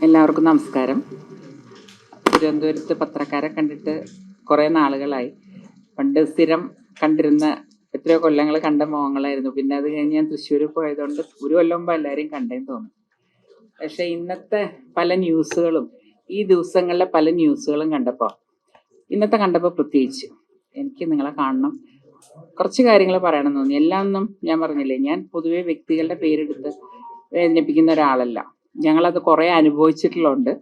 എല്ലാവർക്കും നമസ്കാരം. തിരുവനന്തപുരത്ത് പത്രക്കാരെ കണ്ടിട്ട് കുറേ നാളുകളായി. പണ്ട് സ്ഥിരം കണ്ടിരുന്ന എത്രയോ കൊല്ലങ്ങൾ കണ്ട മുഖങ്ങളായിരുന്നു പിന്നെ അത് കഴിഞ്ഞ് ഞാൻ തൃശ്ശൂർ പോയതുകൊണ്ട് ഒരു കൊല്ലം എല്ലാവരെയും കണ്ടേന്ന് തോന്നുന്നു. പക്ഷെ ഇന്നത്തെ പല ന്യൂസുകളും ഈ ദിവസങ്ങളിലെ പല ന്യൂസുകളും കണ്ടപ്പോൾ ഇന്നത്തെ കണ്ടപ്പോൾ പ്രത്യേകിച്ച് എനിക്ക് നിങ്ങളെ കാണണം. കുറച്ച് കാര്യങ്ങൾ പറയണം എന്ന് തോന്നി. എല്ലാം ഒന്നും ഞാൻ പറഞ്ഞില്ലേ? ഞാൻ പൊതുവെ വ്യക്തികളുടെ പേരെടുത്ത് വേദനിപ്പിക്കുന്ന ഒരാളല്ല. ഞങ്ങളത് കുറേ അനുഭവിച്ചിട്ടുള്ളതുണ്ട്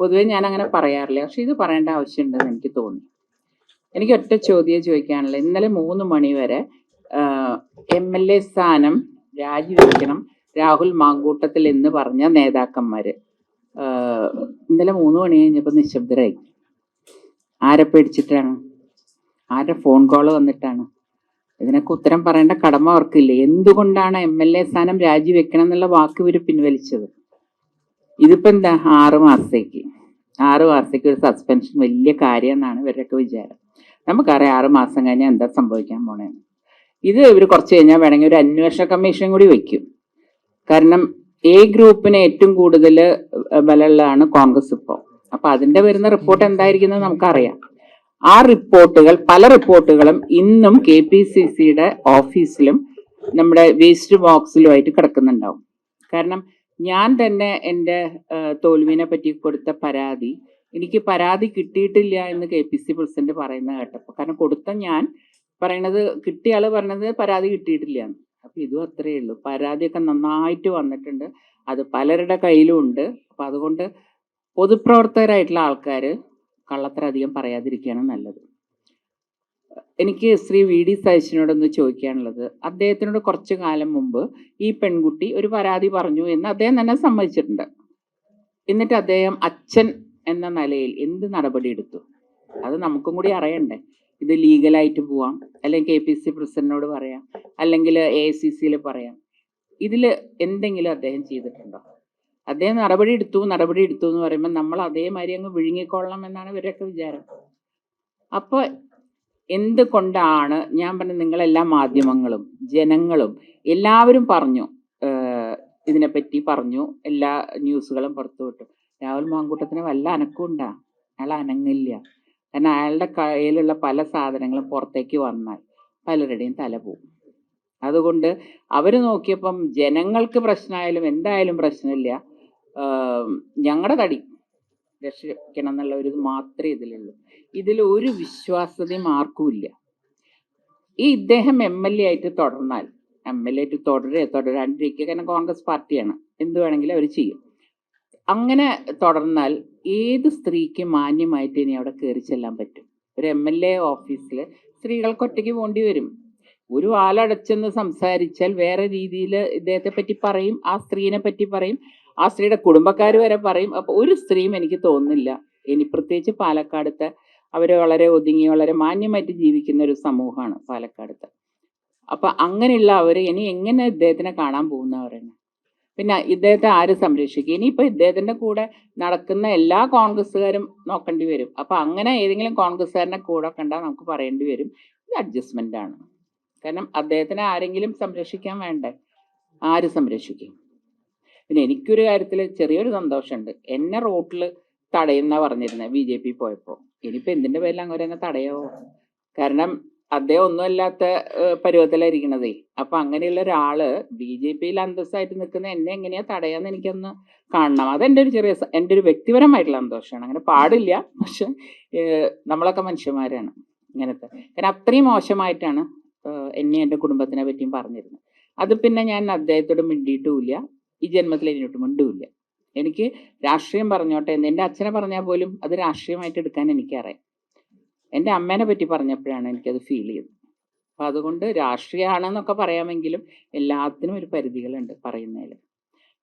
പൊതുവേ ഞാൻ അങ്ങനെ പറയാറില്ല. പക്ഷെ ഇത് പറയേണ്ട ആവശ്യമുണ്ടെന്ന് എനിക്ക് തോന്നി. എനിക്ക് ഒറ്റ ചോദ്യം ചോദിക്കാനുള്ള. ഇന്നലെ മൂന്ന് മണി വരെ എം എൽ എ സ്ഥാനം രാജിവെക്കണം രാഹുൽ മാങ്കൂട്ടത്തിൽ എന്ന് പറഞ്ഞ നേതാക്കന്മാര്. ഇന്നലെ മൂന്ന് മണി കഴിഞ്ഞപ്പോൾ നിശബ്ദരായി. ആരെ പേടിച്ചിട്ടാണ്? ആരുടെ ഫോൺ കോൾ വന്നിട്ടാണ്? ഇതിനൊക്കെ ഉത്തരം പറയേണ്ട കടമ അവർക്കില്ലേ? എന്തുകൊണ്ടാണ് എം എൽ എ സ്ഥാനം രാജിവെക്കണം എന്നുള്ള വാക്ക് ഇവർ പിൻവലിച്ചത്? ഇതിപ്പോ എന്താ? ആറ് മാസത്തേക്ക്. ആറ് മാസത്തേക്ക് ഒരു സസ്പെൻഷൻ വലിയ കാര്യം എന്നാണ് ഇവരുടെയൊക്കെ വിചാരം. നമുക്കറിയാം ആറ് മാസം കഴിഞ്ഞാൽ എന്താ സംഭവിക്കാൻ പോണേന്ന് ഇത് ഇവർ കുറച്ച് കഴിഞ്ഞാൽ വേണമെങ്കിൽ ഒരു അന്വേഷണ കമ്മീഷൻ കൂടി വെക്കും. കാരണം എ ഗ്രൂപ്പിന് ഏറ്റവും കൂടുതൽ ബലമുള്ളതാണ് കോൺഗ്രസ് ഇപ്പോൾ അപ്പൊ അതിന്റെ വരുന്ന റിപ്പോർട്ട് എന്തായിരിക്കുന്നത് നമുക്കറിയാം. ആ റിപ്പോർട്ടുകൾ പല റിപ്പോർട്ടുകളും ഇന്നും കെ പി സി സിയുടെ ഓഫീസിലും നമ്മുടെ വേസ്റ്റ് ബോക്സിലുമായിട്ട് കിടക്കുന്നുണ്ടാവും. കാരണം ഞാൻ തന്നെ എന്റെ തോൽവിനെ പറ്റി കൊടുത്ത പരാതി എനിക്ക് പരാതി കിട്ടിയിട്ടില്ല എന്ന് കെ പി സി പ്രസിഡന്റ് പറയുന്നത് കേട്ടപ്പോൾ. കാരണം കൊടുത്ത ഞാൻ പറയണത് കിട്ടിയ ആൾ പറഞ്ഞത് പരാതി കിട്ടിയിട്ടില്ല അപ്പൊ ഇതും അത്രയേ ഉള്ളൂ. പരാതിയൊക്കെ നന്നായിട്ട് വന്നിട്ടുണ്ട്. അത് പലരുടെ കയ്യിലും ഉണ്ട്. അപ്പൊ അതുകൊണ്ട് പൊതുപ്രവർത്തകരായിട്ടുള്ള ആൾക്കാർ കള്ളത്തരം അധികം പറയാതിരിക്കുകയാണ് നല്ലത്. എനിക്ക് ശ്രീ വി ഡി സതീശനോടൊന്ന് ചോദിക്കാനുള്ളത്. അദ്ദേഹത്തിനോട് കുറച്ചു കാലം മുമ്പ് ഈ പെൺകുട്ടി ഒരു പരാതി പറഞ്ഞു എന്ന് അദ്ദേഹം തന്നെ സമ്മതിച്ചിട്ടുണ്ട്. എന്നിട്ട് അദ്ദേഹം അച്ഛൻ എന്ന നിലയിൽ എന്ത് നടപടി എടുത്തു? അത് നമുക്കും കൂടി അറിയണ്ടേ. ഇത് ലീഗലായിട്ട് പോവാം. അല്ലെങ്കിൽ കെ പി സി പ്രസിഡന്റിനോട് പറയാം. അല്ലെങ്കിൽ എ സി സിയിൽ പറയാം. ഇതിൽ എന്തെങ്കിലും അദ്ദേഹം ചെയ്തിട്ടുണ്ടോ? അദ്ദേഹം നടപടി എടുത്തു നടപടി എടുത്തു എന്ന് പറയുമ്പോൾ നമ്മൾ അതേമാതിരി അങ്ങ് വിഴുങ്ങിക്കൊള്ളണം എന്നാണ് ഇവരൊക്കെ വിചാരം. അപ്പോൾ എന്തുകൊണ്ടാണ് ഞാൻ പറഞ്ഞ നിങ്ങളെല്ലാ മാധ്യമങ്ങളും ജനങ്ങളും എല്ലാവരും പറഞ്ഞു ഇതിനെപ്പറ്റി പറഞ്ഞു എല്ലാ ന്യൂസുകളും പുറത്തു വിട്ടു. രാഹുൽ മാങ്കൂട്ടത്തിന് വല്ല അനക്കും ഉണ്ടാ? അയാൾ അനങ്ങില്ല. കാരണം അയാളുടെ കയ്യിലുള്ള പല സാധനങ്ങളും പുറത്തേക്ക് വന്നാൽ പലരുടെയും തല പോകും അതുകൊണ്ട് അവർ നോക്കിയപ്പം ജനങ്ങൾക്ക് പ്രശ്നമായാലും എന്തായാലും പ്രശ്നമില്ല. ഞങ്ങളുടെ തടി രക്ഷിക്കണം എന്നുള്ള ഒരു മാത്രമേ ഇതിലുള്ളൂ. ഇതിൽ ഒരു വിശ്വാസ്യതയും ആർക്കുമില്ല ഈ ഇദ്ദേഹം എം എൽ എ ആയിട്ട് തുടർന്നാൽ എം എൽ എ ആയിട്ട് തുടരുക തുടരാണ്ടിരിക്കുക കാരണം കോൺഗ്രസ് പാർട്ടിയാണ്. എന്ത് വേണമെങ്കിലും അവർ ചെയ്യും. അങ്ങനെ തുടർന്നാൽ ഏത് സ്ത്രീക്ക് മാന്യമായിട്ട് ഇനി അവിടെ കയറി ചെല്ലാൻ പറ്റും? ഒരു എം എൽ എ ഓഫീസിൽ സ്ത്രീകൾക്ക് ഒറ്റയ്ക്ക് പോകേണ്ടി വരും. ഒരു ആളടച്ചെന്ന് സംസാരിച്ചാൽ വേറെ രീതിയിൽ ഇദ്ദേഹത്തെ പറ്റി പറയും ആ സ്ത്രീനെ പറ്റി പറയും ആ സ്ത്രീയുടെ കുടുംബക്കാർ വരെ പറയും. അപ്പൊ ഒരു സ്ത്രീയും എനിക്ക് തോന്നുന്നില്ല. ഇനി പ്രത്യേകിച്ച് പാലക്കാടത്തെ അവർ വളരെ ഒതുങ്ങി വളരെ മാന്യമായിട്ട് ജീവിക്കുന്ന ഒരു സമൂഹമാണ് പാലക്കാടത്ത്. അപ്പൊ അങ്ങനെയുള്ള അവർ ഇനി എങ്ങനെ ഇദ്ദേഹത്തിനെ കാണാൻ പോകുന്നവരാണ് പിന്നെ ഇദ്ദേഹത്തെ ആര് സംരക്ഷിക്കും? ഇനിയിപ്പോൾ ഇദ്ദേഹത്തിന്റെ കൂടെ നടക്കുന്ന എല്ലാ കോൺഗ്രസ്സുകാരും നോക്കേണ്ടി വരും. അപ്പൊ അങ്ങനെ ഏതെങ്കിലും കോൺഗ്രസ്സുകാരനെ കൂടെ കണ്ടാൽ നമുക്ക് പറയേണ്ടി വരും. ഇത് അഡ്ജസ്റ്റ്മെന്റ് ആണ്. കാരണം അദ്ദേഹത്തിനെ ആരെങ്കിലും സംരക്ഷിക്കാൻ വേണ്ടേ? ആര് സംരക്ഷിക്കും? പിന്നെ എനിക്കൊരു കാര്യത്തിൽ ചെറിയൊരു സന്തോഷമുണ്ട്. എന്നെ റോട്ടിൽ തടയുന്ന പറഞ്ഞിരുന്നത് ബി ജെ പി പോയപ്പോൾ ഇനിയിപ്പോൾ എന്തിന്റെ പേരിൽ അങ്ങനെ തടയോ? കാരണം അദ്ദേഹം ഒന്നുമല്ലാത്ത പരുവത്തിലായിരിക്കണതേ. അപ്പൊ അങ്ങനെയുള്ള ഒരാൾ ബി ജെ പിയിൽ അന്തസ്സായിട്ട് നിൽക്കുന്ന എന്നെ എങ്ങനെയാ തടയാന്ന് എനിക്കൊന്ന് കാണണം. അതെന്റെ ഒരു ചെറിയ എന്റെ ഒരു വ്യക്തിപരമായിട്ടുള്ള അന്തോഷമാണ് അങ്ങനെ പാടില്ല പക്ഷെ നമ്മളൊക്കെ മനുഷ്യന്മാരാണ്. ഇങ്ങനത്തെ. കാരണം അത്രയും മോശമായിട്ടാണ് എന്നെ എന്റെ കുടുംബത്തിനെ പറ്റിയും പറഞ്ഞിരുന്നത്. അത് പിന്നെ ഞാൻ അദ്ദേഹത്തോട് മിണ്ടിയിട്ടുമില്ല ഈ ജന്മത്തിൽ ഇനിയോട്ട് മിണ്ടുമില്ല എനിക്ക് രാഷ്ട്രീയം പറഞ്ഞോട്ടെ എന്ന് എന്റെ അച്ഛനെ പറഞ്ഞാൽ പോലും അത് രാഷ്ട്രീയമായിട്ട് എടുക്കാൻ എനിക്കറിയാം. എന്റെ അമ്മേനെ പറ്റി പറഞ്ഞപ്പോഴാണ് എനിക്കത് ഫീൽ ചെയ്തത്. അപ്പം അതുകൊണ്ട് രാഷ്ട്രീയമാണെന്നൊക്കെ പറയാമെങ്കിലും എല്ലാത്തിനും ഒരു പരിധികളുണ്ട് പറയുന്നതിൽ.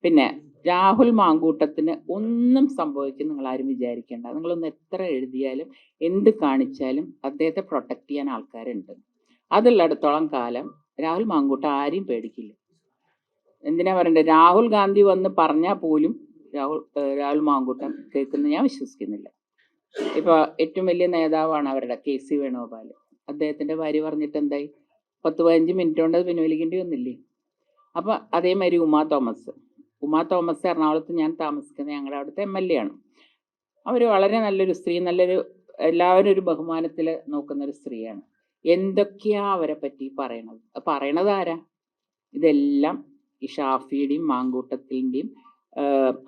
പിന്നെ രാഹുൽ മാങ്കൂട്ടത്തിന് ഒന്നും സംഭവിക്കും നിങ്ങൾ ആരും വിചാരിക്കേണ്ട. നിങ്ങളൊന്ന് എത്ര എഴുതിയാലും എന്ത് കാണിച്ചാലും അദ്ദേഹത്തെ പ്രൊട്ടക്റ്റ് ചെയ്യാൻ ആൾക്കാരുണ്ട്. അതുള്ളിടത്തോളം കാലം രാഹുൽ മാങ്കൂട്ട ആരെയും പേടിക്കില്ല. എന്തിനാ പറയണ്ടേ? രാഹുൽ ഗാന്ധി വന്ന് പറഞ്ഞാൽ പോലും രാഹുൽ രാഹുൽ മാങ്കൂട്ടം കേൾക്കുന്ന ഞാൻ വിശ്വസിക്കുന്നില്ല. ഇപ്പൊ ഏറ്റവും വലിയ നേതാവാണ് അവരുടെ കെ സി വേണുഗോപാൽ അദ്ദേഹത്തിന്റെ ഭാര്യ പറഞ്ഞിട്ട് എന്തായി? പത്ത് പതിനഞ്ച് മിനിറ്റ് കൊണ്ട് പിൻവലിക്കേണ്ടി വന്നില്ലേ? അപ്പൊ അതേമാതിരി ഉമാ തോമസ്. ഉമാ തോമസ് എറണാകുളത്ത് ഞാൻ താമസിക്കുന്ന ഞങ്ങളുടെ അവിടുത്തെ എം എൽ എ ആണ്. അവർ വളരെ നല്ലൊരു സ്ത്രീ നല്ലൊരു എല്ലാവരും ഒരു ബഹുമാനത്തിൽ നോക്കുന്ന ഒരു സ്ത്രീയാണ്. എന്തൊക്കെയാ അവരെ പറ്റി പറയണത്? പറയണത് ആരാ? ഇതെല്ലാം ഈ ഷാഫിയുടെയും മാങ്കൂട്ടത്തിന്റെയും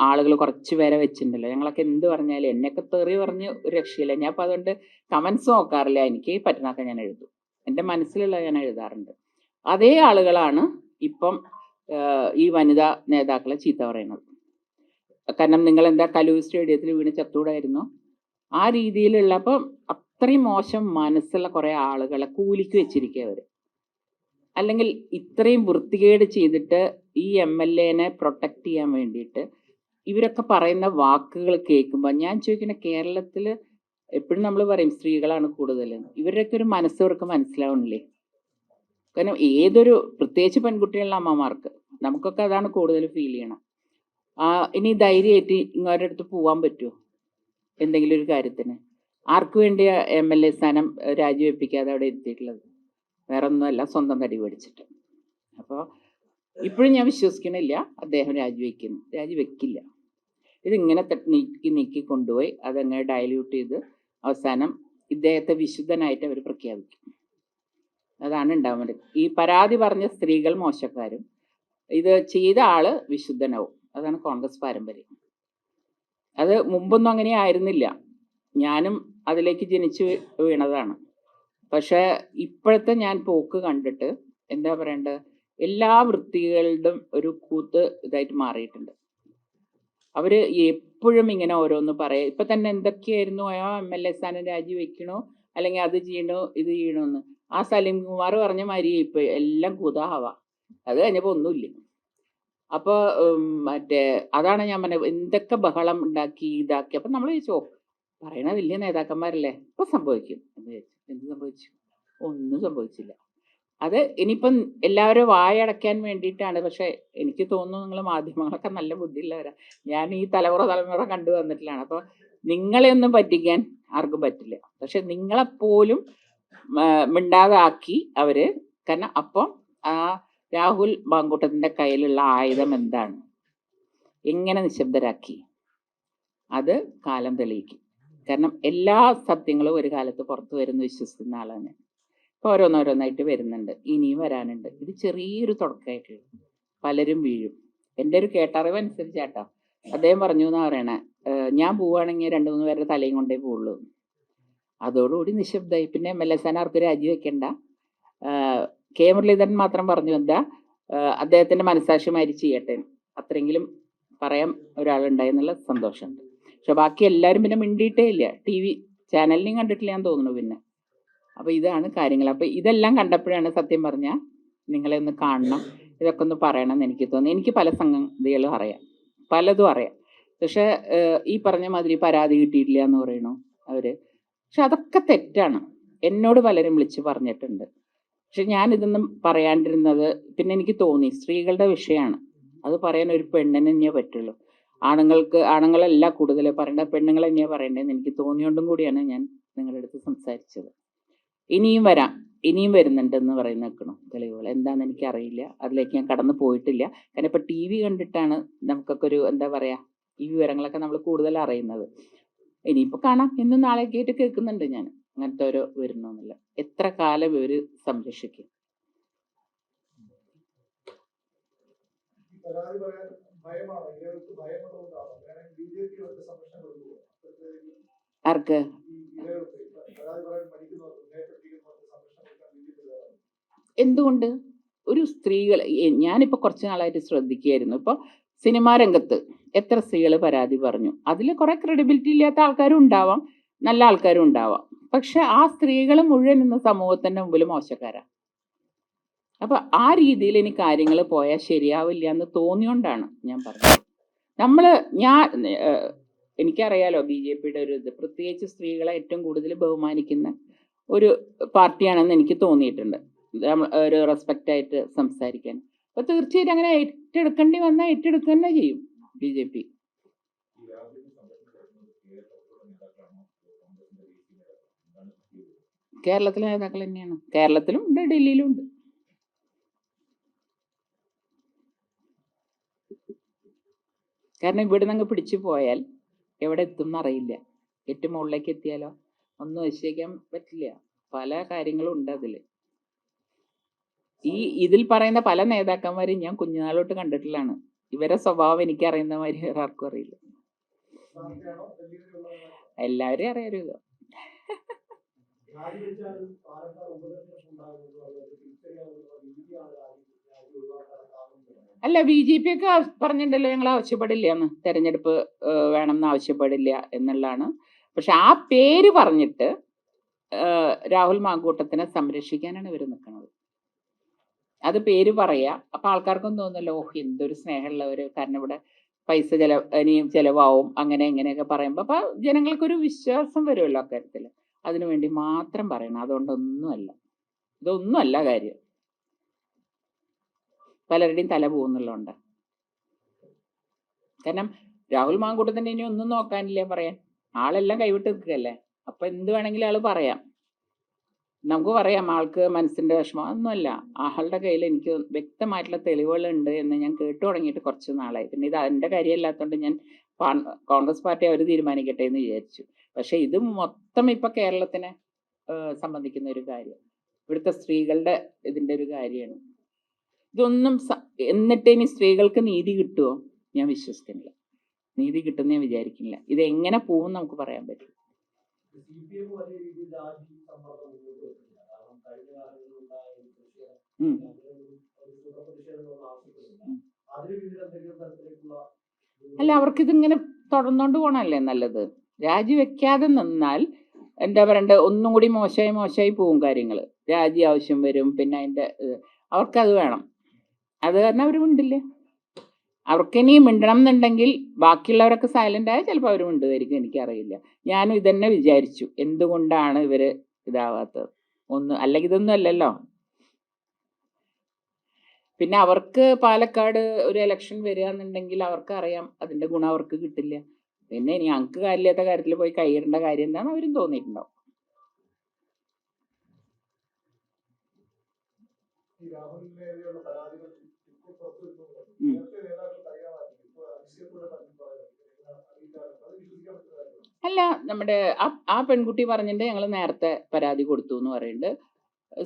ആളുകൾ കുറച്ച് പേരെ വെച്ചിട്ടുണ്ടല്ലോ. ഞങ്ങളൊക്കെ എന്ത് പറഞ്ഞാലും എന്നെയൊക്കെ തെറി പറഞ്ഞ് ഒരു രക്ഷയില്ല. ഞാൻ അപ്പോൾ അതുകൊണ്ട് കമൻസ് നോക്കാറില്ല. എനിക്ക് പറ്റുന്നൊക്കെ ഞാൻ എഴുതും. എന്റെ മനസ്സിലുള്ള ഞാൻ എഴുതാറുണ്ട്. അതേ ആളുകളാണ് ഇപ്പം ഈ വനിതാ നേതാക്കളെ ചീത്ത പറയുന്നത്. കാരണം നിങ്ങൾ എന്താ കലൂർ സ്റ്റേഡിയത്തിൽ വീണ് ചത്തൂടായിരുന്നു? ആ രീതിയിലുള്ള അപ്പം അത്രയും മോശം മനസ്സുള്ള കുറേ ആളുകളെ കൂലിക്ക് വെച്ചിരിക്കുക അവർ അല്ലെങ്കിൽ ഇത്രയും വൃത്തികേട് ചെയ്തിട്ട് ഈ എം എൽ എനെ പ്രൊട്ടക്ട് ചെയ്യാൻ വേണ്ടിയിട്ട് ഇവരൊക്കെ പറയുന്ന വാക്കുകൾ കേൾക്കുമ്പോൾ ഞാൻ ചോദിക്കുന്ന കേരളത്തിൽ എപ്പോഴും നമ്മൾ പറയും സ്ത്രീകളാണ് കൂടുതൽ ഇവരുടെയൊക്കെ ഒരു മനസ്സ് ഇവർക്ക് മനസ്സിലാവണില്ലേ? കാരണം ഏതൊരു പ്രത്യേകിച്ച് പെൺകുട്ടികളുടെ അമ്മമാർക്ക് നമുക്കൊക്കെ അതാണ് കൂടുതൽ ഫീൽ ചെയ്യണം. ഇനി ധൈര്യമായിട്ട് ഇങ്ങോട്ട് അടുത്ത് പോകാൻ പറ്റുമോ എന്തെങ്കിലും ഒരു കാര്യത്തിന്. ആർക്ക് വേണ്ടി എം എൽ എ സ്ഥാനം രാജിവെപ്പിക്കാതെ അവിടെ എത്തിയിട്ടുള്ളത്? വേറെ ഒന്നുമല്ല സ്വന്തം തടി പിടിച്ചിട്ട്. അപ്പോൾ ഇപ്പോഴും ഞാൻ വിശ്വസിക്കണില്ല അദ്ദേഹം രാജിവെക്കുന്നു രാജിവെക്കില്ല. ഇതിങ്ങനെ നീക്കി നീക്കി കൊണ്ടുപോയി അതങ്ങനെ ഡയല്യൂട്ട് ചെയ്ത് അവസാനം ഇദ്ദേഹത്തെ വിശുദ്ധനായിട്ട് അവർ പ്രഖ്യാപിക്കും. അതാണ് ഉണ്ടാവുന്നത് ഈ പരാതി പറഞ്ഞ സ്ത്രീകൾ മോശക്കാരും ഇത് ചെയ്ത ആൾ വിശുദ്ധനാവും. അതാണ് കോൺഗ്രസ് പാരമ്പര്യം. അത് മുമ്പൊന്നും അങ്ങനെ ആയിരുന്നില്ല. ഞാനും അതിലേക്ക് ജനിച്ചു വീണതാണ്. പക്ഷെ ഇപ്പോഴത്തെ ഞാൻ പോക്ക് കണ്ടിട്ട് എന്താ പറയണ്ടത് എല്ലാ വൃത്തികളുടെയും ഒരു കൂത്ത് ഇതായിട്ട് മാറിയിട്ടുണ്ട്. അവർ എപ്പോഴും ഇങ്ങനെ ഓരോന്ന് പറയാം. ഇപ്പൊ തന്നെ എന്തൊക്കെയായിരുന്നു? ആ എം എൽ എ സ്ഥാനം രാജിവെക്കണോ അല്ലെങ്കിൽ അത് ചെയ്യണോ? ഇത് ചെയ്യണോന്ന്. ആ സലീം കുമാർ പറഞ്ഞ മാതിരി ഇപ്പൊ എല്ലാം കുതാഹവ. അത് കഴിഞ്ഞപ്പോ ഒന്നുമില്ല. അപ്പോൾ മറ്റേ അതാണ് ഞാൻ പറഞ്ഞത്. എന്തൊക്കെ ബഹളം ഉണ്ടാക്കി ഇതാക്കി. അപ്പൊ നമ്മൾ ചോദിച്ചോ പറയണ വലിയ നേതാക്കന്മാരല്ലേ? ഇപ്പൊ സംഭവിക്കും. എന്ന് വിചാരിച്ചു? എന്ത് സംഭവിച്ചു? ഒന്നും സംഭവിച്ചില്ല. അത് ഇനിയിപ്പം എല്ലാവരും വായടക്കാൻ വേണ്ടിയിട്ടാണ്. പക്ഷെ എനിക്ക് തോന്നുന്നു നിങ്ങൾ മാധ്യമങ്ങളൊക്കെ നല്ല ബുദ്ധിയുള്ളവരാ. ഞാൻ ഈ തലമുറ തലമുറ കണ്ടു വന്നിട്ടില്ലാണ് അപ്പോൾ നിങ്ങളെ ഒന്നും പറ്റിക്കാൻ ആർക്കും പറ്റില്ല. പക്ഷെ നിങ്ങളെപ്പോലും ആ, മിണ്ടാതാക്കി അവർ. കാരണം അപ്പം ആ രാഹുൽ മാങ്കൂട്ടത്തിന്റെ കയ്യിലുള്ള ആയുധം എന്താണ്? എങ്ങനെ നിശബ്ദരാക്കി? അത് കാലം തെളിയിക്കും. കാരണം എല്ലാ സത്യങ്ങളും ഒരു കാലത്ത് പുറത്തു വരുന്നു വിശ്വസിക്കുന്ന ആളാണ് ഞാൻ. ഓരോന്നോരോന്നായിട്ട് വരുന്നുണ്ട്. ഇനിയും വരാനുണ്ട്. ഇത് ചെറിയൊരു തുടക്കമായിട്ട് പലരും വീഴും. എന്റെ ഒരു കേട്ടറിവ് അനുസരിച്ചാട്ടോ. അദ്ദേഹം പറഞ്ഞു എന്ന് പറയണേ ഞാൻ പോവുകയാണെങ്കിൽ രണ്ട് മൂന്ന് പേരുടെ തലയും കൊണ്ടേ പോവുള്ളൂ. അതോടുകൂടി നിശബ്ദമായി. പിന്നെ എം എൽ എ സ്ഥാനാർക്ക് രാജിവെക്കണ്ട കെ മുരളീധരൻ മാത്രം പറഞ്ഞു എന്താ അദ്ദേഹത്തിന്റെ അദ്ദേഹത്തിന്റെ മനസാക്ഷി മാതിരി ചെയ്യട്ടെ. അത്രയെങ്കിലും പറയാൻ ഒരാളുണ്ടായെന്നുള്ള സന്തോഷമുണ്ട്. പക്ഷെ ബാക്കി എല്ലാവരും പിന്നെ മിണ്ടിയിട്ടേ ഇല്ല. ടി വി ചാനലിനെയും കണ്ടിട്ടില്ല ഞാൻ തോന്നുന്നു പിന്നെ. അപ്പോൾ ഇതാണ് കാര്യങ്ങൾ. അപ്പോൾ ഇതെല്ലാം കണ്ടപ്പോഴാണ് സത്യം പറഞ്ഞാൽ നിങ്ങളെ ഒന്ന് കാണണം. ഇതൊക്കെ ഒന്ന് പറയണം എന്ന് എനിക്ക് തോന്നി. എനിക്ക് പല സംഗതികളും അറിയാം. പലതും അറിയാം. പക്ഷെ ഈ പറഞ്ഞ മാതിരി പരാതി കിട്ടിയിട്ടില്ല എന്ന് പറയണു അവർ? പക്ഷെ അതൊക്കെ തെറ്റാണ്. എന്നോട് പലരും വിളിച്ച് പറഞ്ഞിട്ടുണ്ട്. പക്ഷെ ഞാൻ ഇതൊന്നും പറയാണ്ടിരുന്നത് പിന്നെ എനിക്ക് തോന്നി സ്ത്രീകളുടെ വിഷയമാണ്. അത് പറയാൻ ഒരു പെണ്ണിനെ പറ്റുള്ളൂ. ആണുങ്ങൾക്ക് ആണുങ്ങളല്ല കൂടുതൽ. പറയേണ്ട പെണ്ണുങ്ങൾ തന്നെയാണ് പറയേണ്ടതെന്ന് എനിക്ക് തോന്നിയോണ്ടും കൂടിയാണ് ഞാൻ നിങ്ങളുടെ അടുത്ത് സംസാരിച്ചത്. ഇനിയും വരാം. ഇനിയും വരുന്നുണ്ടെന്ന് പറയുന്ന നിൽക്കണം തെളിവുകൾ. എന്താണെന്ന് എനിക്കറിയില്ല. അതിലേക്ക് ഞാൻ കടന്നു പോയിട്ടില്ല. കാരണം ഇപ്പം ടി വി കണ്ടിട്ടാണ് നമുക്കൊക്കെ ഒരു എന്താ പറയാ ഈ വിവരങ്ങളൊക്കെ നമ്മൾ കൂടുതൽ അറിയുന്നത്. ഇനിയിപ്പോൾ കാണാം. ഇന്നും നാളെ ആയിട്ട് കേൾക്കുന്നുണ്ട് ഞാൻ. അങ്ങനത്തെ ഓരോ വരുന്നൊന്നുമില്ല. എത്ര കാലം ഇവർ സംരക്ഷിക്കും? ഭയമാണ്. ഇരകൾക്ക് ഭയമുള്ളതുകൊണ്ടാണ്. വേണമെങ്കിൽ ബി ജെ പി അവർക്ക് സംരക്ഷണം കൊടുക്കുക ആർക്ക്? എന്തുകൊണ്ട്? ഒരു സ്ത്രീകൾ ഞാനിപ്പോൾ ഞാനിപ്പോ കുറച്ച് നാളായിട്ട് ശ്രദ്ധിക്കുകയായിരുന്നു. ഇപ്പൊ സിനിമാ രംഗത്ത് എത്ര സ്ത്രീകൾ പരാതി പറഞ്ഞു. അതിൽ കുറെ ക്രെഡിബിലിറ്റി ഇല്ലാത്ത ആൾക്കാരും ഉണ്ടാവാം നല്ല ആൾക്കാരും ഉണ്ടാവാം. പക്ഷെ ആ സ്ത്രീകൾ മുഴുവൻ ഇന്ന് സമൂഹത്തിന്റെ മുമ്പിൽ മോശക്കാരാ. അപ്പൊ ആ രീതിയിൽ ഇനി കാര്യങ്ങൾ പോയാൽ ശരിയാവില്ല എന്ന് തോന്നിയോണ്ടാണ് ഞാൻ പറഞ്ഞത്. നമ്മൾ ഞാൻ എനിക്കറിയാലോ ബി ജെ പിയുടെ ഒരു ഇത്. പ്രത്യേകിച്ച് സ്ത്രീകളെ ഏറ്റവും കൂടുതൽ ബഹുമാനിക്കുന്ന ഒരു പാർട്ടിയാണെന്ന് എനിക്ക് തോന്നിയിട്ടുണ്ട്. ഒരു റെസ്പെക്റ്റ് ആയിട്ട് സംസാരിക്കാൻ. അപ്പൊ തീർച്ചയായിട്ടും അങ്ങനെ ഏറ്റെടുക്കേണ്ടി വന്നാൽ ഏറ്റെടുക്കുക തന്നെ ചെയ്യും ബി ജെ പി. കേരളത്തിലെ നേതാക്കൾ തന്നെയാണ്. കേരളത്തിലും ഉണ്ട് ഡൽഹിയിലും ഉണ്ട്. കാരണം ഇവിടെ നിന്ന് പിടിച്ചു പോയാൽ എവിടെ എത്തും എന്നറിയില്ല ഏറ്റവും മുകളിലേക്ക് എത്തിയാലോ? ഒന്നും നിശ്ചയിക്കാൻ പറ്റില്ല. പല കാര്യങ്ങളും ഉണ്ട് അതിൽ ഈ ഇതിൽ പറയുന്ന പല നേതാക്കന്മാരും ഞാൻ കുഞ്ഞുനാളോട്ട് കണ്ടിട്ടുള്ളതാണ്. ഇവരെ സ്വഭാവം എനിക്ക് അറിയുന്ന മാതിരി വേറെ ആർക്കും അറിയില്ല എല്ലാവരും അറിയാമല്ലോ അല്ല ബി ജെ പി ഒക്കെ പറഞ്ഞിട്ടുണ്ടല്ലോ ഞങ്ങൾ ആവശ്യപ്പെടില്ല എന്ന് തെരഞ്ഞെടുപ്പ് വേണം വേണമെന്ന് ആവശ്യപ്പെടില്ല എന്നുള്ളതാണ്. പക്ഷെ ആ പേര് പറഞ്ഞിട്ട് രാഹുൽ മാങ്കൂട്ടത്തിനെ സംരക്ഷിക്കാനാണ് ഇവർ നിൽക്കുന്നത് അത് പേര് പറയാ. അപ്പൊ ആൾക്കാർക്കും തോന്നുന്നല്ലോ ഓഹ് എന്തൊരു സ്നേഹമുള്ളവര്. കാരണം ഇവിടെ പൈസ ചെല ഇനിയും ചെലവാവും അങ്ങനെ ഇങ്ങനെയൊക്കെ പറയുമ്പോൾ അപ്പൊ ജനങ്ങൾക്കൊരു വിശ്വാസം വരുമല്ലോ അക്കാര്യത്തിൽ അതിനുവേണ്ടി മാത്രം പറയണം. അതുകൊണ്ടൊന്നുമല്ല. ഇതൊന്നുമല്ല കാര്യം. പലരുടെയും തല പോകുന്നുള്ളതുകൊണ്ട്. കാരണം രാഹുൽ മാങ്കൂട്ടത്തിന്റെ ഇനി ഒന്നും നോക്കാനില്ല പറയാൻ. ആളെല്ലാം കൈവിട്ട് നിൽക്കുകയല്ലേ? അപ്പൊ എന്ത് വേണമെങ്കിലും ആൾ പറയാം. നമുക്ക് പറയാം ആൾക്ക് മനസ്സിന്റെ വിഷമം ഒന്നുമല്ല ആളുടെ കയ്യിൽ എനിക്ക് വ്യക്തമായിട്ടുള്ള തെളിവുകളുണ്ട് എന്ന് ഞാൻ കേട്ടു തുടങ്ങിയിട്ട് കുറച്ച് നാളായി. പിന്നെ ഇത് അതിന്റെ കാര്യമല്ലാത്തതുകൊണ്ട് ഞാൻ കോൺഗ്രസ് പാർട്ടി അവർ തീരുമാനിക്കട്ടെ എന്ന് വിചാരിച്ചു. പക്ഷെ ഇത് മൊത്തം ഇപ്പൊ കേരളത്തിനെ സംബന്ധിക്കുന്ന ഒരു കാര്യം. ഇവിടുത്തെ സ്ത്രീകളുടെ ഇതിന്റെ ഒരു കാര്യമാണ്. ഇതൊന്നും സ- എന്നിട്ട് ഇനി സ്ത്രീകൾക്ക് നീതി കിട്ടുമോ ഞാൻ വിശ്വസിക്കുന്നില്ല. നീതി കിട്ടുന്ന ഞാൻ വിചാരിക്കുന്നില്ല. ഇത് എങ്ങനെ പോകും നമുക്ക് പറയാൻ പറ്റും. അല്ല അവർക്ക് ഇതിങ്ങനെ തുടർന്നുകൊണ്ട് പോകണല്ലേ നല്ലത്? രാജിവെക്കാതെ നിന്നാൽ എന്താ പറയണ്ട ഒന്നും കൂടി മോശമായി മോശമായി പോവും കാര്യങ്ങൾ രാജി ആവശ്യം വരും പിന്നെ അതിന്റെ അവർക്കത് വേണം. അത് കാരണം അവർ മിണ്ടില്ല. അവർക്കിനി മിണ്ടണം എന്നുണ്ടെങ്കിൽ ബാക്കിയുള്ളവരൊക്കെ സൈലന്റ് ആയാൽ ചിലപ്പോൾ അവർ മിണ്ടുമായിരിക്കും എനിക്കറിയില്ല. ഞാനും ഇതന്നെ വിചാരിച്ചു. എന്തുകൊണ്ടാണ് ഇവർ ഇതാവാത്തത്? ഒന്ന് അല്ലെങ്കിൽ ഇതൊന്നും അല്ലല്ലോ. പിന്നെ അവർക്ക് പാലക്കാട് ഒരു ഇലക്ഷൻ വരിക എന്നുണ്ടെങ്കിൽ അവർക്ക് അറിയാം അതിന്റെ ഗുണം അവർക്ക് കിട്ടില്ല. പിന്നെ ഇനി ഞങ്ങൾക്ക് കാര്യമില്ലാത്ത കാര്യത്തിൽ പോയി കൈയിടേണ്ട കാര്യം എന്താണെന്ന് അവരും തോന്നിയിട്ടുണ്ടാവും ഈ രാഹുലിനെതിരെയുള്ള പരാതികൾ ഇപ്പോൾ പുറത്തു വരുന്നുണ്ട് ഉം. നേരത്തെ നേതാക്കൾക്ക് അറിയാമായിരുന്നു ഇപ്പോൾ അതിശയത്തോടെ അറിയിക്കാറുണ്ട് അത് വിശ്വസിക്കാൻ പറ്റുന്ന കാര്യമാണ് അല്ല നമ്മുടെ ആ പെൺകുട്ടി പറഞ്ഞിട്ട് ഞങ്ങൾ നേരത്തെ പരാതി കൊടുത്തു എന്ന് പറയുന്നുണ്ട്.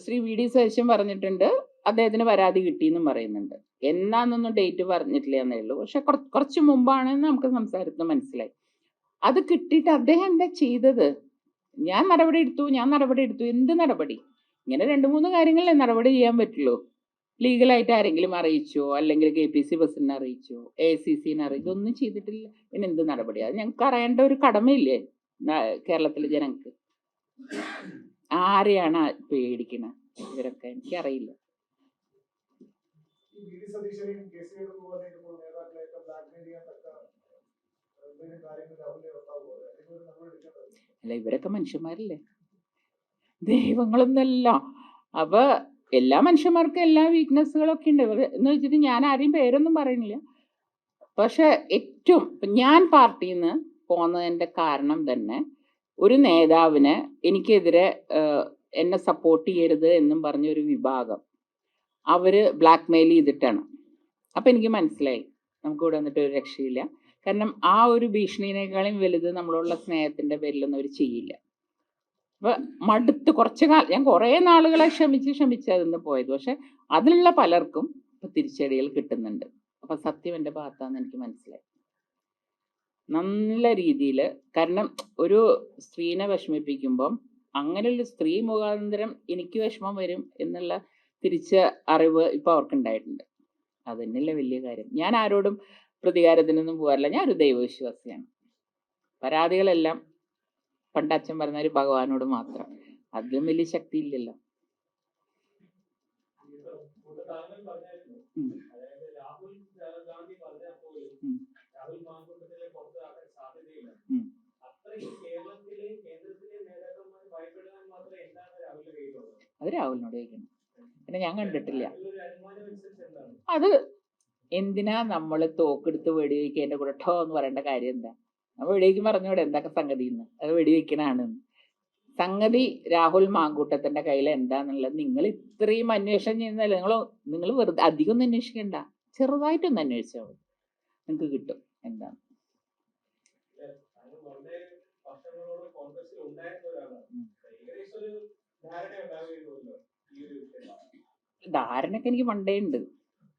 ശ്രീ വി ഡി സതീശൻ പറഞ്ഞിട്ടുണ്ട് അദ്ദേഹത്തിന് പരാതി കിട്ടിയെന്നും പറയുന്നുണ്ട്. എന്നാന്നൊന്നും ഡേറ്റ് പറഞ്ഞിട്ടില്ല എന്നേ ഉള്ളൂ. പക്ഷെ കുറച്ച് മുമ്പാണെന്ന് നമുക്ക് സംസാരത്തിന് മനസ്സിലായി. അത് കിട്ടിയിട്ട് അദ്ദേഹം എന്താ ചെയ്തത്? ഞാൻ നടപടി എടുത്തു ഞാൻ നടപടി എടുത്തു. എന്ത് നടപടി? ഇങ്ങനെ രണ്ട് മൂന്ന് കാര്യങ്ങളെ നടപടി ചെയ്യാൻ പറ്റുള്ളൂ. ലീഗലായിട്ട് ആരെങ്കിലും അറിയിച്ചോ? അല്ലെങ്കിൽ കെ പി സി ബസ്സിനെ അറിയിച്ചോ? A C സിനെ അറിയിച്ചോ? ഒന്നും ചെയ്തിട്ടില്ല. പിന്നെ എന്ത് നടപടിയാണ് അത് ഞങ്ങൾക്ക് അറിയേണ്ട ഒരു കടമയില്ലേ? കേരളത്തിലെ ജനങ്ങൾക്ക്. ആരെയാണ് പേടിക്കണ? ഇവരൊക്കെ എനിക്കറിയില്ല. അല്ല ഇവരൊക്കെ മനുഷ്യന്മാരല്ലേ? ദൈവങ്ങളൊന്നല്ല. അപ്പൊ എല്ലാ മനുഷ്യന്മാർക്കും എല്ലാ വീക്ക്നെസ്സുകളൊക്കെ ഉണ്ട് എന്ന് വെച്ചിട്ട് ഞാൻ ആരെയും പേരൊന്നും പറയുന്നില്ല. പക്ഷെ ഏറ്റവും ഞാൻ പാർട്ടിയിൽ നിന്ന് പോന്നതിന്റെ കാരണം തന്നെ ഒരു നേതാവിന് എനിക്കെതിരെ എന്നെ സപ്പോർട്ട് ചെയ്യരുത് എന്നും പറഞ്ഞ ഒരു വിഭാഗം അവർ ബ്ലാക്ക് മെയിൽ ചെയ്തിട്ടാണ്. അപ്പൊ എനിക്ക് മനസ്സിലായി. നമുക്ക് ഇവിടെ വന്നിട്ട് ഒരു രക്ഷയില്ല. കാരണം ആ ഒരു ഭീഷണിനേക്കാളും വലുത് നമ്മളുള്ള സ്നേഹത്തിന്റെ പേരിലൊന്നും അവർ ചെയ്യില്ല. അപ്പൊ മടുത്ത് കുറച്ച് കാലം ഞാൻ കുറേ നാളുകളെ ക്ഷമിച്ച് ക്ഷമിച്ച് അതിന്ന് പോയത്. പക്ഷെ അതിലുള്ള പലർക്കും ഇപ്പൊ തിരിച്ചടികൾ കിട്ടുന്നുണ്ട്. അപ്പൊ സത്യം എന്റെ ഭാഗത്താന്ന് എനിക്ക് മനസ്സിലായി. നല്ല രീതിയിൽ കാരണം ഒരു സ്ത്രീനെ വിഷമിപ്പിക്കുമ്പം അങ്ങനെയുള്ള സ്ത്രീ മുഖാന്തരം എനിക്ക് വിഷമം വരും എന്നുള്ള തിരിച്ച അറിവ് ഇപ്പൊ അവർക്കുണ്ടായിട്ടുണ്ട്. അത് തന്നെയല്ലേ വലിയ കാര്യം. ഞാൻ ആരോടും പ്രതികാരത്തിനൊന്നും പോകാറില്ല. ഞാൻ ഒരു ദൈവവിശ്വാസിയാണ്. പരാതികളെല്ലാം പണ്ട് അച്ഛൻ പറഞ്ഞ ഒരു ഭഗവാനോട് മാത്രം. അതിലും വലിയ ശക്തി ഇല്ലല്ലോ അത് രാഹുലിനോട് ചോദിക്കണം. പിന്നെ ഞാൻ കണ്ടിട്ടില്ല. അത് എന്തിനാ നമ്മൾ തോക്കെടുത്ത് വെടിവെക്കേണ്ട കൂടെ ഠോ എന്ന് പറയേണ്ട കാര്യം എന്താ? നമ്മൾ വെടിവെക്കും പറഞ്ഞൂടെ എന്തൊക്കെ സംഗതി എന്ന് അത് വെടിവെക്കണാണ്. സംഗതി രാഹുൽ മാങ്കൂട്ടത്തിന്റെ കയ്യിൽ എന്താന്നുള്ളത് നിങ്ങൾ ഇത്രയും അന്വേഷണം ചെയ്യുന്നതല്ലേ? നിങ്ങൾ നിങ്ങൾ വെറുതെ അധികം ഒന്നും അന്വേഷിക്കണ്ട. ചെറുതായിട്ടൊന്ന് അന്വേഷിച്ചാൽ മതി. നിങ്ങൾക്ക് കിട്ടും എന്താണ്. ധാരണയൊക്കെ എനിക്ക് പണ്ടേ ഉണ്ട്.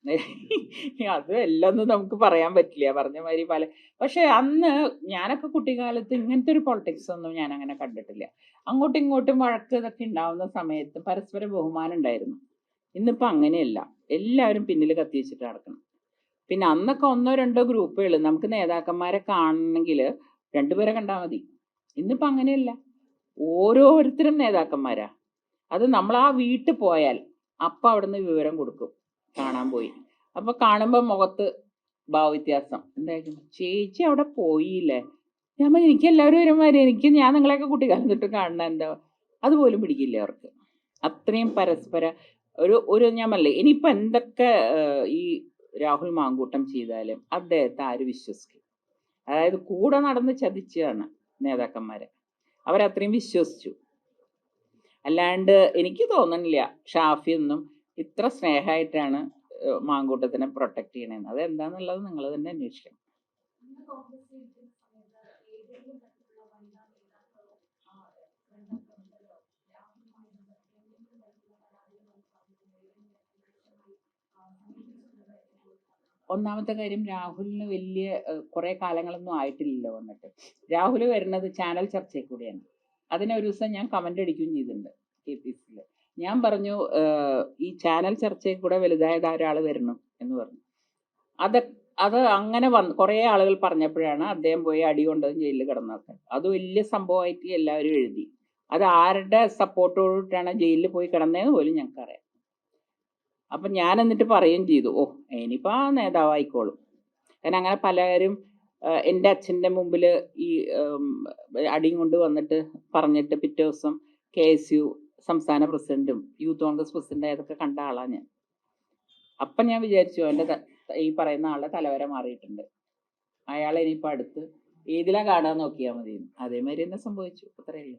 അത് എല്ലാം ഒന്നും നമുക്ക് പറയാൻ പറ്റില്ല. പറഞ്ഞ മാതിരി പല പക്ഷെ അന്ന് ഞാനൊക്കെ കുട്ടിക്കാലത്ത് ഇങ്ങനത്തെ ഒരു പൊളിറ്റിക്സ് ഒന്നും ഞാൻ അങ്ങനെ കണ്ടിട്ടില്ല. അങ്ങോട്ടും ഇങ്ങോട്ടും വഴക്ക് ഇതൊക്കെ ഉണ്ടാവുന്ന സമയത്ത് പരസ്പര ബഹുമാനം ഉണ്ടായിരുന്നു. ഇന്നിപ്പോൾ അങ്ങനെയല്ല. എല്ലാവരും പിന്നിൽ കത്തി വെച്ചിട്ട് നടക്കണം. പിന്നെ അന്നൊക്കെ ഒന്നോ രണ്ടോ ഗ്രൂപ്പുകൾ നമുക്ക് നേതാക്കന്മാരെ കാണണമെങ്കിൽ രണ്ടുപേരെ കണ്ടാൽ മതി. ഇന്നിപ്പോൾ അങ്ങനെയല്ല. ഓരോരുത്തരും നേതാക്കന്മാരാ. അത് നമ്മൾ ആ വീട്ടിൽ പോയാൽ അപ്പം അവിടുന്ന് വിവരം കൊടുക്കും. കാണാൻ പോയി. അപ്പൊ കാണുമ്പോൾ മുഖത്ത് ഭാവവ്യത്യാസം എന്തായിരുന്നു? ചേച്ചി അവിടെ പോയില്ലേ? ഞാൻ പറഞ്ഞു, എനിക്ക് എല്ലാവരും ഒരുമാതിരി എനിക്ക് ഞാൻ നിങ്ങളെയൊക്കെ കുട്ടിക്കാലം തൊട്ട് കാണുന്ന എന്താ? അതുപോലും പിടിക്കില്ല അവർക്ക്. അത്രയും പരസ്പര ഒരു ഒരു ഞാൻ പറഞ്ഞില്ലേ ഇനിയിപ്പോൾ എന്തൊക്കെ ഈ രാഹുൽ മാങ്കൂട്ടം ചെയ്താലും അദ്ദേഹത്തെ ആര് വിശ്വസിക്കും? അതായത് കൂടെ നടന്ന് ചതിച്ചതാണ് നേതാക്കന്മാരെ. അവരത്രയും വിശ്വസിച്ചു. അല്ലാണ്ട് എനിക്ക് തോന്നണില്ല ഷാഫി ഒന്നും ഇത്ര സ്നേഹമായിട്ടാണ് മാങ്കൂട്ടത്തിനെ പ്രൊട്ടക്ട് ചെയ്യണേന്ന്. അത് എന്താന്നുള്ളത് നിങ്ങൾ തന്നെ അന്വേഷിക്കണം. ഒന്നാമത്തെ കാര്യം രാഹുലിന് വലിയ കുറെ കാലങ്ങളൊന്നും ആയിട്ടില്ലല്ലോ വന്നിട്ട്. രാഹുൽ വരുന്നത് ചാനൽ ചർച്ചയിൽ കൂടിയാണ്. അതിനൊരു ദിവസം ഞാൻ കമന്റ് അടിക്കുകയും ചെയ്തിട്ടുണ്ട് കെ പി സിയിൽ ഞാൻ പറഞ്ഞു ഈ ചാനൽ ചർച്ചയിൽ കൂടെ വലുതായത് ഒരാൾ വരണം? എന്ന് പറഞ്ഞു. അത് അത് അങ്ങനെ വന്ന് കുറേ ആളുകൾ പറഞ്ഞപ്പോഴാണ് അദ്ദേഹം പോയി അടി കൊണ്ടതും ജയിലിൽ കിടന്നത് അത് വലിയ സംഭവമായിട്ട് എല്ലാവരും എഴുതി. അത് ആരുടെ സപ്പോർട്ടോടിട്ടാണ് ജയിലിൽ പോയി കിടന്നതെന്ന് പോലും ഞങ്ങൾക്കറിയാം. അപ്പം ഞാൻ എന്നിട്ട് പറയുകയും ചെയ്തു ഓ ഇനിയിപ്പോൾ ആ നേതാവായിക്കോളും കാരണം അങ്ങനെ പലരും എന്റെ അച്ഛന്റെ മുമ്പിൽ ഈ അടിയും കൊണ്ട് വന്നിട്ട് പറഞ്ഞിട്ട് പിറ്റേ ദിവസം കെ എസ് യു സംസ്ഥാന പ്രസിഡന്റും യൂത്ത് കോൺഗ്രസ് പ്രസിഡന്റ് അതൊക്കെ കണ്ട ആളാണ് ഞാൻ. അപ്പം ഞാൻ വിചാരിച്ചു എന്റെ ഈ പറയുന്ന ആളുടെ തലവര മാറിയിട്ടുണ്ട്. അയാളെ ഇനിയിപ്പോൾ അടുത്ത് ഏതിലാ കാണാൻ നോക്കിയാൽ മതി അതേമാതിരി തന്നെ സംഭവിച്ചു. അത്രയേ ഉള്ളൂ.